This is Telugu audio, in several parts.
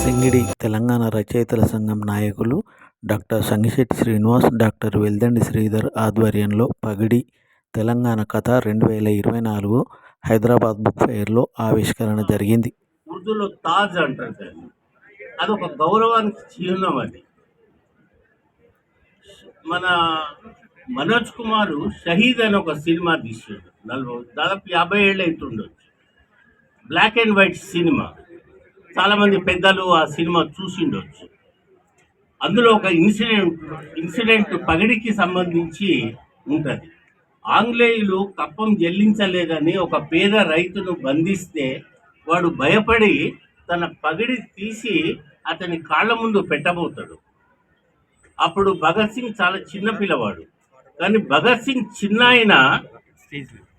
సింగిడి తెలంగాణ రచయితల సంఘం నాయకులు డాక్టర్ సంగిశెట్టి శ్రీనివాస్ డాక్టర్ వెల్దండి శ్రీధర్ ఆధ్వర్యంలో పగిడి తెలంగాణ కథ రెండు వేల ఇరవై నాలుగు హైదరాబాద్ బుక్ ఫెయిర్లో ఆవిష్కరణ జరిగింది. ఉర్దూలో తాజ్ అంటారు దాన్ని అదొక గౌరవానికి చిహ్నం అది. మన మనోజ్ కుమారు షహీద్ అని ఒక సినిమా తీసాడు నలభై దాదాపు యాభై ఏళ్ళు అవుతుండొచ్చు బ్లాక్ అండ్ వైట్ సినిమా. చాలామంది పెద్దలు ఆ సినిమా చూసిండొచ్చు అందులో ఒక ఇన్సిడెంట్ ఇన్సిడెంట్ పగిడికి సంబంధించి ఉంటుంది. ఆంగ్లేయులు కప్పం చెల్లించలేదని ఒక పేద రైతును బంధిస్తే వాడు భయపడి తన పగిడి తీసి అతని కాళ్ళ ముందు పెట్టబోతాడు. అప్పుడు భగత్ సింగ్ చాలా చిన్న పిల్లవాడు. కానీ భగత్ సింగ్ చిన్న ఆయన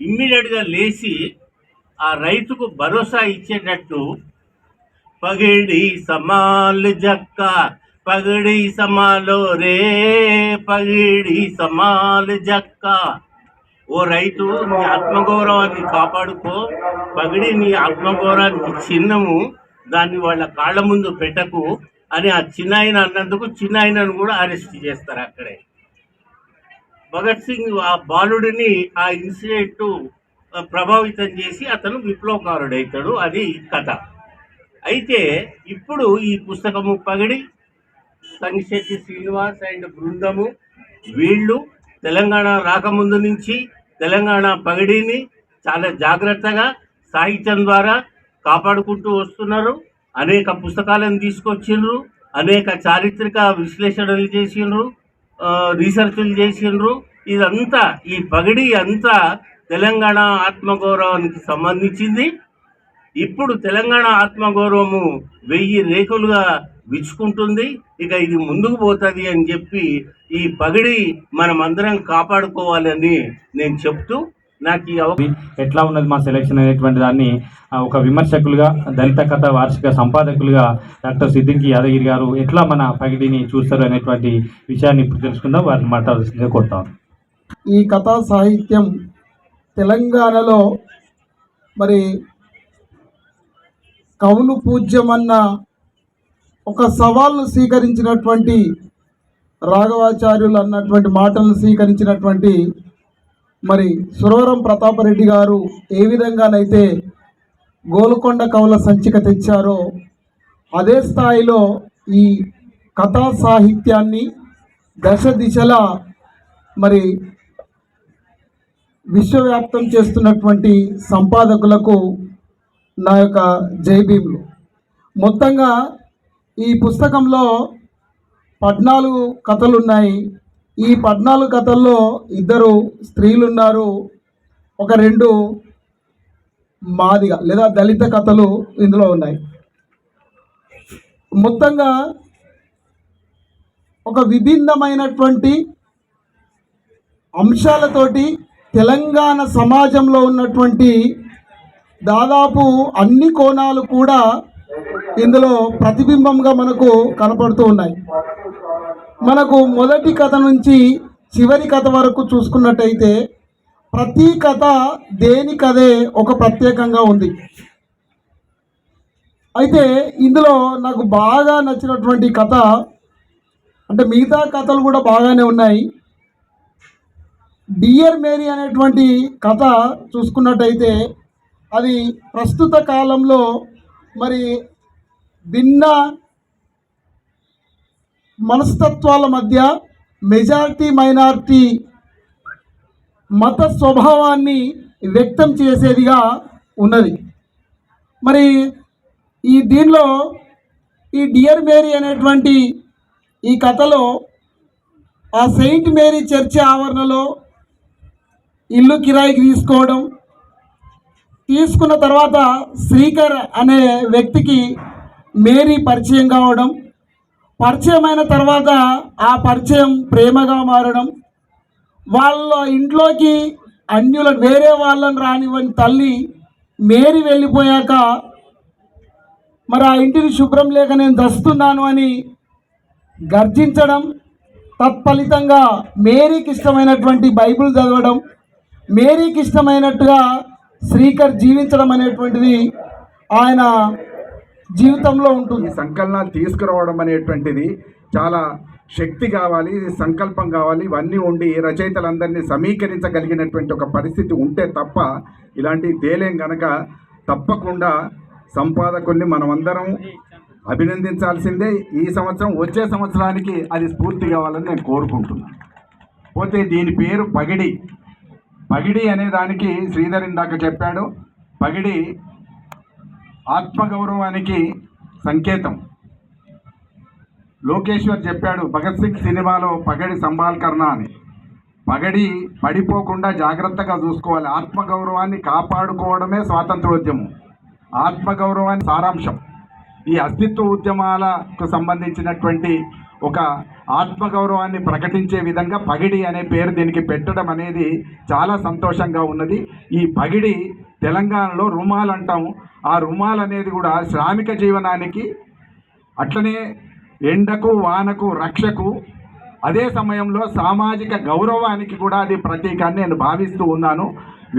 ఇమ్మీడియట్గా లేచి ఆ రైతుకు భరోసా ఇచ్చేటట్టు పగిడి సమాల్ జక్క పగిడి సమాలో రే పగిడి సమాల్ జక్క. ఓ రైతు నీ ఆత్మగౌరవాన్ని కాపాడుకో పగిడి నీ ఆత్మగౌరవానికి చిన్నము దాన్ని వాళ్ళ కాళ్ళ ముందు పెట్టకు అని ఆ చిన్నాయన అన్నందుకు చిన్నాయనను కూడా అరెస్ట్ చేస్తారు అక్కడే. భగత్ సింగ్ ఆ బాలుడిని ఆ ఇన్సిడెంట్ ప్రభావితం చేసి అతను విప్లవకారుడైతాడు అది కథ. అయితే ఇప్పుడు ఈ పుస్తకము పగిడి సంగిశెట్టి శ్రీనివాస్ అండ్ బృందము వీళ్ళు తెలంగాణ రాకముందు నుంచి తెలంగాణ పగిడిని చాలా జాగ్రత్తగా సాహిత్యం ద్వారా కాపాడుకుంటూ వస్తున్నారు. అనేక పుస్తకాలను తీసుకొచ్చిండ్రు. అనేక చారిత్రక విశ్లేషణలు చేసిండ్రు. రీసెర్చ్లు చేసిండ్రు. ఇదంతా ఈ పగిడి అంతా తెలంగాణ ఆత్మగౌరవానికి సంబంధించింది. ఇప్పుడు తెలంగాణ ఆత్మగౌరవము వెయ్యి రేకులుగా విచ్చుకుంటుంది. ఇక ఇది ముందుకు పోతుంది అని చెప్పి ఈ పగిడి మనమందరం కాపాడుకోవాలని నేను చెప్తూ నాకు ఈ ఎట్లా ఉన్నది మా సెలెక్షన్ అనేటువంటి దాన్ని ఒక విమర్శకులుగా దళిత కథ వార్షిక సంపాదకులుగా డాక్టర్ సిద్దికి యాదగిరి గారు ఎట్లా మన పగిడిని చూస్తారు అనేటువంటి విషయాన్ని ఇప్పుడు తెలుసుకుందాం. వారిని మాట్లాడాల్సిందిగా కోరుతాం ఈ కథా సాహిత్యం తెలంగాణలో మరి కవులు పూజ్యమన్న ఒక సవాల్ను స్వీకరించినటువంటి రాఘవాచార్యులు అన్నటువంటి మాటలను స్వీకరించినటువంటి మరి సురవరం ప్రతాపరెడ్డి గారు ఏ విధంగానైతే గోల్కొండ కవుల సంచిక తెచ్చారో అదే స్థాయిలో ఈ కథా సాహిత్యాన్ని దశ దిశల మరి విశ్వవ్యాప్తం చేస్తున్నటువంటి సంపాదకులకు నా యొక్క జైభీములు మొత్తంగా ఈ పుస్తకంలో పద్నాలుగు కథలు ఉన్నాయి ఈ పద్నాలుగు కథల్లో ఇద్దరు స్త్రీలు ఉన్నారు ఒక రెండు మాదిగ లేదా దళిత కథలు ఇందులో ఉన్నాయి. మొత్తంగా ఒక విభిన్నమైనటువంటి అంశాలతోటి తెలంగాణ సమాజంలో ఉన్నటువంటి దాదాపు అన్ని కోణాలు కూడా ఇందులో ప్రతిబింబంగా మనకు కనపడుతూ ఉన్నాయి. మనకు మొదటి కథ నుంచి చివరి కథ వరకు చూసుకున్నట్టయితే ప్రతి కథ దేని కథే ఒక ప్రత్యేకంగా ఉంది. అయితే ఇందులో నాకు బాగా నచ్చినటువంటి కథ అంటే మిగతా కథలు కూడా బాగానే ఉన్నాయి. డియర్ మేరీ అనేటువంటి కథ చూసుకున్నట్టయితే అది ప్రస్తుత కాలంలో మరి భిన్న మనస్తత్వాల మధ్య మెజారిటీ మైనారిటీ మత స్వభావాన్ని వ్యక్తం చేసేదిగా ఉన్నది. మరి ఈ దీనిలో ఈ డియర్ మేరీ అనేటువంటి ఈ కథలో ఆ సెయింట్ మేరీ చర్చి ఆవరణలో ఇల్లు కిరాయికి తీసుకోవడం తీసుకున్న తర్వాత శ్రీకర్ అనే వ్యక్తికి మేరీ పరిచయం కావడం పరిచయమైన తర్వాత ఆ పరిచయం ప్రేమగా మారడం వాళ్ళ ఇంట్లోకి అన్యుల వేరే వాళ్ళని రానివ్వని తల్లి మేరీ వెళ్ళిపోయాక మరి ఆ ఇంటిని శుభ్రం లేక నేను దస్తున్నాను అని గర్జించడం తత్ఫలితంగా మేరీకి ఇష్టమైనటువంటి బైబిల్ చదవడం మేరీకి ఇష్టమైనట్టుగా శ్రీకర్ జీవించడం అనేటువంటిది ఆయన జీవితంలో ఉంటుంది. ఈ సంకలనాలు తీసుకురావడం అనేటువంటిది చాలా శక్తి కావాలి సంకల్పం కావాలి. ఇవన్నీ ఉండి రచయితలందరినీ సమీకరించగలిగినటువంటి ఒక పరిస్థితి ఉంటే తప్ప ఇలాంటి తేలేం గనక తప్పకుండా సంపాదకుల్ని మనమందరం అభినందించాల్సిందే. ఈ సంవత్సరం వచ్చే సంవత్సరానికి అది స్ఫూర్తి కావాలని నేను కోరుకుంటున్నాను. పోతే దీని పేరు పగిడి. పగిడి అనే దానికి శ్రీధర్ ఇందాక చెప్పాడు. పగిడి ఆత్మగౌరవానికి సంకేతం. లోకేశ్వర్ చెప్పాడు భగత్ సింగ్ సినిమాలో పగడి సంభాల్కరణ అని. పగడి పడిపోకుండా జాగ్రత్తగా చూసుకోవాలి. ఆత్మగౌరవాన్ని కాపాడుకోవడమే స్వాతంత్రోద్యమం. ఆత్మగౌరవాన్ని సారాంశం. ఈ అస్తిత్వ ఉద్యమాలకు సంబంధించినటువంటి ఒక ఆత్మగౌరవాన్ని ప్రకటించే విధంగా పగిడి అనే పేరు దీనికి పెట్టడం అనేది చాలా సంతోషంగా ఉన్నది. ఈ పగిడి తెలంగాణలో రుమాల్ అంటాం ఆ రుమాల్ అనేది కూడా శ్రామిక జీవనానికి అట్లనే ఎండకు వానకు రక్షకు అదే సమయంలో సామాజిక గౌరవానికి కూడా అది ప్రతీకాన్ని నేను భావిస్తూ ఉన్నాను.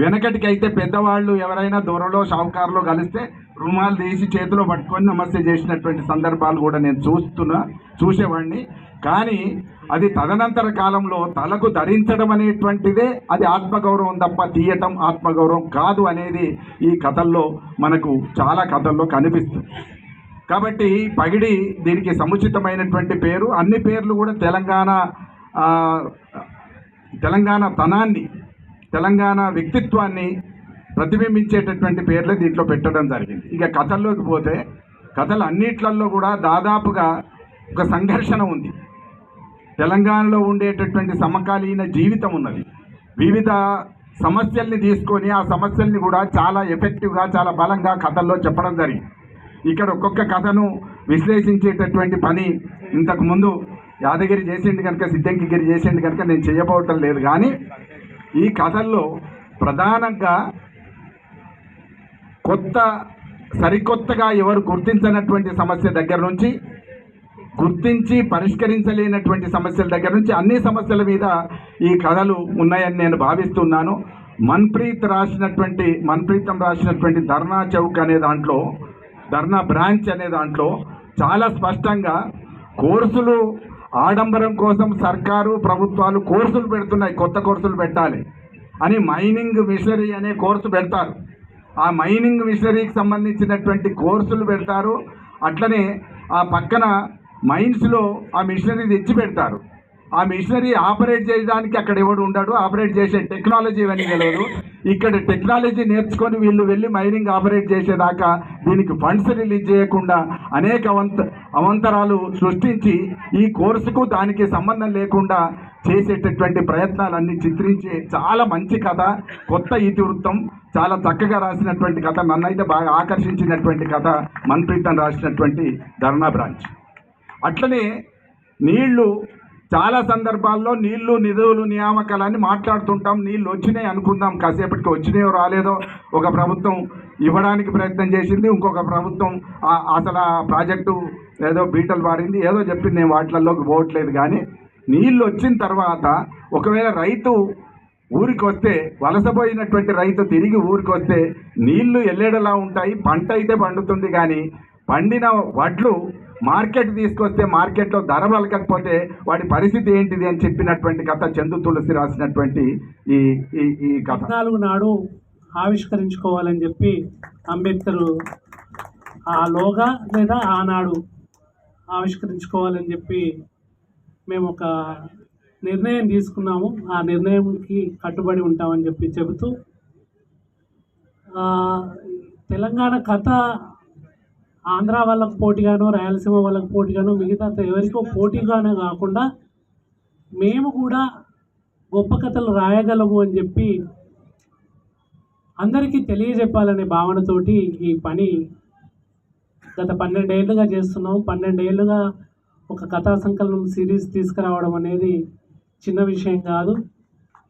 వెనకటికైతే పెద్దవాళ్ళు ఎవరైనా దూరంలో షావుకారులో కలిస్తే రుమాలు తీసి చేతిలో పట్టుకొని నమస్తే చేసినటువంటి సందర్భాలు కూడా నేను చూస్తున్నా చూసేవాడిని కానీ అది తదనంతర కాలంలో తలకు ధరించడం అనేటువంటిదే అది ఆత్మగౌరవం తప్ప తీయటం ఆత్మగౌరవం కాదు అనేది ఈ కథల్లో మనకు చాలా కథల్లో కనిపిస్తుంది. కాబట్టి పగిడి దీనికి సముచితమైనటువంటి పేరు. అన్ని పేర్లు కూడా తెలంగాణ తెలంగాణ తనాన్ని తెలంగాణ వ్యక్తిత్వాన్ని ప్రతిబింబించేటటువంటి పేర్లే దీంట్లో పెట్టడం జరిగింది. ఇక కథల్లోకి పోతే కథలు అన్నిట్లలో కూడా దాదాపుగా ఒక సంఘర్షణ ఉంది. తెలంగాణలో ఉండేటటువంటి సమకాలీన జీవితం ఉన్నది. వివిధ సమస్యల్ని తీసుకొని ఆ సమస్యల్ని కూడా చాలా ఎఫెక్టివ్గా చాలా బలంగా కథల్లో చెప్పడం జరిగింది. ఇక్కడ ఒక్కొక్క కథను విశ్లేషించేటటువంటి పని ఇంతకుముందు యాదగిరి చేసిండు కనుక సిద్ధంకిగిరి చేసిండు కనుక నేను చేయబోవటం లేదు. కానీ ఈ కథల్లో ప్రధానంగా కొత్త సరికొత్తగా ఎవరు గుర్తించనటువంటి సమస్య దగ్గర నుంచి గుర్తించి పరిష్కరించలేనటువంటి సమస్యల దగ్గర నుంచి అన్ని సమస్యల మీద ఈ కథలు ఉన్నాయని నేను భావిస్తున్నాను. మన్ప్రీత్ రాసినటువంటి మన్ప్రీతం రాసినటువంటి ధర్నా చౌక్ అనే దాంట్లో ధర్నా బ్రాంచ్ అనే దాంట్లో చాలా స్పష్టంగా కోర్సులు ఆడంబరం కోసం సర్కారు ప్రభుత్వాలు కోర్సులు పెడుతున్నాయి కొత్త కోర్సులు పెట్టాలి అని మైనింగ్ మిషనరీ అనే కోర్సు పెడతారు. ఆ మైనింగ్ మిషనరీకి సంబంధించినటువంటి కోర్సులు పెడతారు. అట్లనే ఆ పక్కన మైన్స్లో ఆ మిషనరీ తెచ్చి పెడతారు. ఆ మిషనరీ ఆపరేట్ చేయడానికి అక్కడ ఎవడు ఉండడు ఆపరేట్ చేసే టెక్నాలజీ ఇవన్నీ తెలియదు ఇక్కడ టెక్నాలజీ నేర్చుకొని వీళ్ళు వెళ్ళి మైనింగ్ ఆపరేట్ చేసేదాకా దీనికి ఫండ్స్ రిలీజ్ చేయకుండా అనేక అవంత అవంతరాలు సృష్టించి ఈ కోర్సుకు దానికి సంబంధం లేకుండా చేసేటటువంటి ప్రయత్నాలన్నీ చిత్రించే చాలా మంచి కథ కొత్త ఇతివృత్తం చాలా చక్కగా రాసినటువంటి కథ నన్నైతే బాగా ఆకర్షించినటువంటి కథ మన్ప్రీతం రాసినటువంటి ధర్నా బ్రాంచ్. అట్లనే నీళ్ళు చాలా సందర్భాల్లో నీళ్ళు నిధులు నియామకాలని మాట్లాడుతుంటాం నీళ్ళు వచ్చినాయి అనుకుందాం కాసేపటికి వచ్చినాయో రాలేదో ఒక ప్రభుత్వం ఇవ్వడానికి ప్రయత్నం చేసింది. ఇంకొక ప్రభుత్వం అసలు ఆ ప్రాజెక్టు ఏదో బీటలు వారింది. ఏదో చెప్పింది నేను వాటిలలోకి పోవట్లేదు కానీ నీళ్ళు వచ్చిన తర్వాత ఒకవేళ రైతు ఊరికి వస్తే వలసపోయినటువంటి రైతు తిరిగి ఊరికి వస్తే నీళ్ళు ఎల్లేడలా ఉంటాయి. పంట అయితే పండుతుంది కానీ పండిన వడ్లు మార్కెట్ తీసుకొస్తే మార్కెట్లో ధర పలకకపోతే వాడి పరిస్థితి ఏంటిది అని చెప్పినటువంటి కథ చందు తులసి రాసినటువంటి ఈ ఈ ఈ కథ. నాలుగు నాడు ఆవిష్కరించుకోవాలని చెప్పి అంబేద్కర్ ఆ లోగా లేదా ఆనాడు ఆవిష్కరించుకోవాలని చెప్పి మేము ఒక నిర్ణయం తీసుకున్నాము. ఆ నిర్ణయంకి కట్టుబడి ఉంటామని చెప్పి చెబుతూ తెలంగాణ కథ ఆంధ్ర వాళ్ళకు పోటీగాను రాయలసీమ వాళ్ళకు పోటీగాను మిగతా ఎవరికో పోటీగానే కాకుండా మేము కూడా గొప్ప కథలు రాయగలము అని చెప్పి అందరికీ తెలియజెప్పాలనే భావనతోటి ఈ పని గత పన్నెండేళ్ళుగా చేస్తున్నాం. పన్నెండేళ్ళుగా ఒక కథా సంకలనం సిరీస్ తీసుకురావడం అనేది చిన్న విషయం కాదు.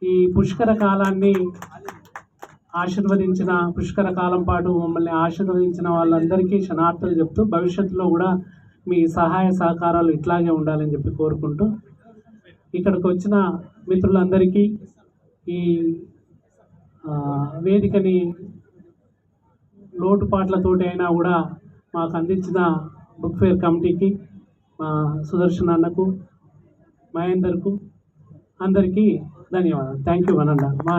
ఈ పుష్కర కాలాన్ని ఆశీర్వదించిన పుష్కర కాలం పాటు మమ్మల్ని ఆశీర్వదించిన వాళ్ళందరికీ క్షణార్థులు చెప్తూ భవిష్యత్తులో కూడా మీ సహాయ సహకారాలు ఇట్లాగే ఉండాలని చెప్పి కోరుకుంటూ ఇక్కడికి వచ్చిన మిత్రులందరికీ ఈ వేదికని లోటుపాట్లతోటి అయినా కూడా మాకు అందించిన బుక్ ఫేర్ కమిటీకి మా సుదర్శన్ అన్నకు మహేందర్కు అందరికీ ధన్యవాదాలు. థ్యాంక్ యూ అనండ మా